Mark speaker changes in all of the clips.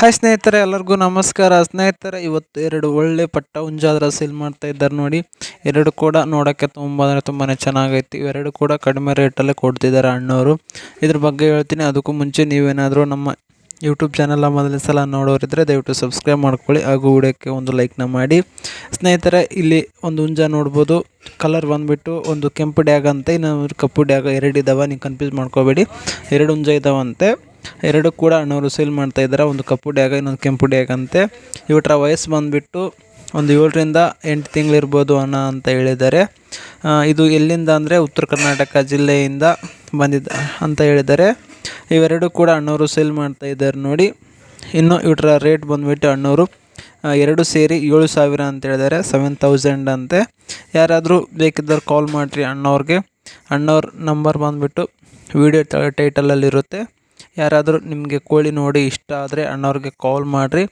Speaker 1: Hi ಸ್ನೇಹಿತರೆ, ಎಲ್ಲರಿಗೂ ನಮಸ್ಕಾರ. ಸ್ನೇಹಿತರೆ, ಇವತ್ತು ಎರಡು ಒಳ್ಳೆ ಪಟ್ಟ ಹುಂಜಾದ್ರ ಸೇಲ್ ಮಾಡ್ತಾ ಇದ್ದಾರೆ ನೋಡಿ. ಎರಡು ಕೂಡ ನೋಡೋಕ್ಕೆ ತುಂಬ ಅಂದರೆ ತುಂಬಾ ಚೆನ್ನಾಗೈತಿ. ಇವೆರಡು ಕೂಡ ಕಡಿಮೆ ರೇಟಲ್ಲೇ ಕೊಡ್ತಿದ್ದಾರೆ ಅಣ್ಣವರು ಇದ್ರ ಬಗ್ಗೆ ಹೇಳ್ತೀನಿ. ಅದಕ್ಕೂ ಮುಂಚೆ ನೀವೇನಾದರೂ ನಮ್ಮ ಯೂಟ್ಯೂಬ್ ಚಾನಲ್ನ ಮೊದಲ ಸಲ ನೋಡೋರಿದ್ದರೆ ದಯವಿಟ್ಟು ಸಬ್ಸ್ಕ್ರೈಬ್ ಮಾಡ್ಕೊಳ್ಳಿ. ಹಾಗೂ ವಿಡಿಯೋಕ್ಕೆ ಒಂದು ಲೈಕ್ನ ಮಾಡಿ. ಸ್ನೇಹಿತರೆ, ಇಲ್ಲಿ ಒಂದು ಹುಂಜ ನೋಡ್ಬೋದು. ಕಲರ್ ಬಂದುಬಿಟ್ಟು ಒಂದು ಕೆಂಪು ಡ್ಯಾಗ್ ಅಂತ, ಇನ್ನೊಂದು ಕಪ್ಪು ಡ್ಯಾಗ್ ಎರಡು ಇದ್ದಾವೆ ನೀವು ಕನ್ಫ್ಯೂಸ್ ಮಾಡ್ಕೋಬೇಡಿ. ಎರಡು ಹುಂಜ ಇದ್ದಾವಂತೆ ಎರಡು ಕೂಡ ಅಣ್ಣವರು ಸೇಲ್ ಮಾಡ್ತಾ ಇದ್ದಾರೆ. ಒಂದು ಕಪ್ಪು ಡ್ಯಾಗ, ಇನ್ನೊಂದು ಕೆಂಪು ಡ್ಯಾಗ್ ಅಂತೆ. ಇವಟ್ರ ವಯಸ್ಸು ಬಂದುಬಿಟ್ಟು ಒಂದು ಏಳರಿಂದ ಎಂಟು ತಿಂಗಳಿರ್ಬೋದು ಅಣ್ಣ ಅಂತ ಹೇಳಿದ್ದಾರೆ. ಇದು ಎಲ್ಲಿಂದ ಅಂದರೆ ಉತ್ತರ ಕರ್ನಾಟಕ ಜಿಲ್ಲೆಯಿಂದ ಬಂದಿದ್ದ ಅಂತ ಹೇಳಿದ್ದಾರೆ. ಇವೆರಡು ಕೂಡ ಅಣ್ಣವರು ಸೇಲ್ ಮಾಡ್ತಾ ಇದ್ದಾರೆ ನೋಡಿ. ಇನ್ನು ಇವಟ್ರ ರೇಟ್ ಬಂದುಬಿಟ್ಟು ಅಣ್ಣವರು ಎರಡು ಸೇರಿ ಏಳು ಸಾವಿರ ಅಂತ ಹೇಳಿದ್ದಾರೆ. ಸೆವೆನ್ ತೌಸಂಡ್ ಅಂತೆ. ಯಾರಾದರೂ ಬೇಕಿದ್ದರೆ ಕಾಲ್ ಮಾಡಿರಿ ಅಣ್ಣವ್ರಿಗೆ. ಅಣ್ಣವ್ರ ನಂಬರ್ ಬಂದುಬಿಟ್ಟು ವಿಡಿಯೋ ಟೈಟಲಲ್ಲಿರುತ್ತೆ ಯಾರಾದರೂ ನಿಮಗೆ ಕೋಳಿ ನೋಡಿ ಇಷ್ಟ ಆದರೆ ಅಣ್ಣವ್ರಿಗೆ ಕಾಲ್ ಮಾಡಿರಿ.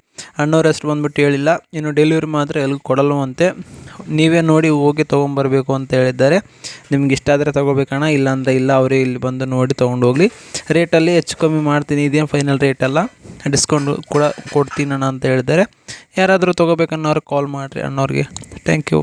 Speaker 1: ಅಣ್ಣವ್ರ ಹೆಸ್ರು ಬಂದ್ಬಿಟ್ಟು ಹೇಳಿಲ್ಲ. ಇನ್ನು ಡೆಲಿವರಿ ಮಾತ್ರ ಎಲ್ಲಿ ಕೊಡಲ್ವಂತೆ. ನೀವೇ ನೋಡಿ ಹೋಗಿ ತೊಗೊಂಬರ್ಬೇಕು ಅಂತ ಹೇಳಿದ್ದಾರೆ. ನಿಮ್ಗೆ ಇಷ್ಟ ಆದರೆ ತೊಗೋಬೇಕಣ್ಣ ಇಲ್ಲ ಅಂದರೆ ಇಲ್ಲ, ಅವರೇ ಇಲ್ಲಿ ಬಂದು ನೋಡಿ ತೊಗೊಂಡೋಗ್ಲಿ ರೇಟಲ್ಲಿ ಹೆಚ್ಚು ಕಮ್ಮಿ ಮಾಡ್ತೀನಿ. ಇದೇನು ಫೈನಲ್ ರೇಟ್ ಅಲ್ಲ. ಡಿಸ್ಕೌಂಟ್ ಕೂಡ ಕೊಡ್ತೀನಿ ಅಣ್ಣ ಅಂತ ಹೇಳಿದ್ದಾರೆ. ಯಾರಾದರೂ ತೊಗೋಬೇಕನ್ನೋರು ಕಾಲ್ ಮಾಡಿರಿ ಅಣ್ಣವ್ರಿಗೆ. Thank you